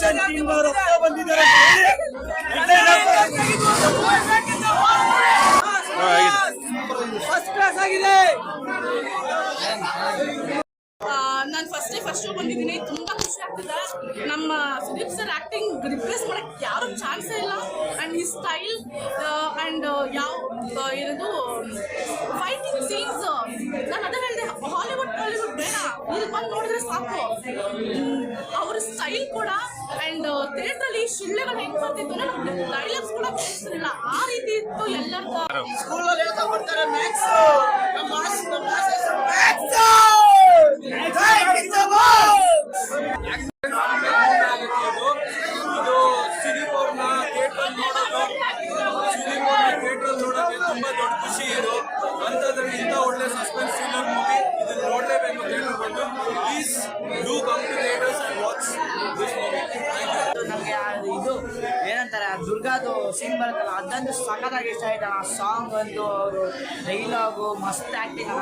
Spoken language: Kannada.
ರೇಷನ್ ಟೀಮ್ ರಕ್ತ ಬಂದಿದ್ದಾರೆ ಫಸ್ಟ್ ಕ್ಲಾಸ್ ಆಗಿದೆ. ನಾನು ಫಸ್ಟ್ ಫಸ್ಟ್ ಶೋ ಬಂದಿದ್ದೀನಿ. ತುಂಬಾ ಖುಷಿ ಆಗ್ತಿದೆ. ನಮ್ಮ ಸುದೀಪ್ ಸರ್ ಆಕ್ಟಿಂಗ್ ರಿಪ್ಲೇಸ್ ಮಾಡಕ್ ಯಾರು ಚಾನ್ಸೇ ಇಲ್ಲ. ಅಂಡ್ ಈ ಸ್ಟೈಲ್ ಅಂಡ್ ಯಾವ ಏನದು ಫೈಟಿಂಗ್ ಇಲ್ಲಿ ಬಂದು ನೋಡಿದ್ರೆ ಸಾಕು. ಅವ್ರ ಸ್ಟೈಲ್ ಕೂಡ ಅಂಡ್ ಥಿಯೇಟರ್ ಅಲ್ಲಿ ಶಿಳ್ಳೆಗಳು ಹೆಂಗ್ ಬರ್ತಿತ್ತು ಡೈಲಾಗ್ಸ್ ಕೂಡ ಕೇಳಿಸ್ತಿರ್ಲಿಲ್ಲ ಆ ರೀತಿ ಇತ್ತು ಎಲ್ಲರ ಸ್ಕೂಲಲ್ಲಿ ಹೇಳ್ಕೊಂಡ್ಬಿಡ್ತಾರೆ ಮ್ಯಾಕ್ಸ್ ನಮ್ಮ ಮ್ಯಾಕ್ಸ್ ಇದು ನೋಡೋದು ಥಿಯೇಟ್ರಲ್ಲಿ ನೋಡೋಕೆ ತುಂಬಾ ದೊಡ್ಡ ಖುಷಿ ಇದು. Do come to theatres and watch this movie ನಮಗೆ ಇದು ಏನಂತಾರೆ ದುರ್ಗಾದು ಸೀನ್ ಬರುತ್ತಲ್ಲ, ಅದಂತೂ ಸಖತ್ತಾಗಿ ಇಷ್ಟ ಆಯ್ತು ಆ ಸಾಂಗ್ ಅವರು ಡೈಲಾಗು ಮಸ್ತ್ ಆಕ್ಟಿಂಗ್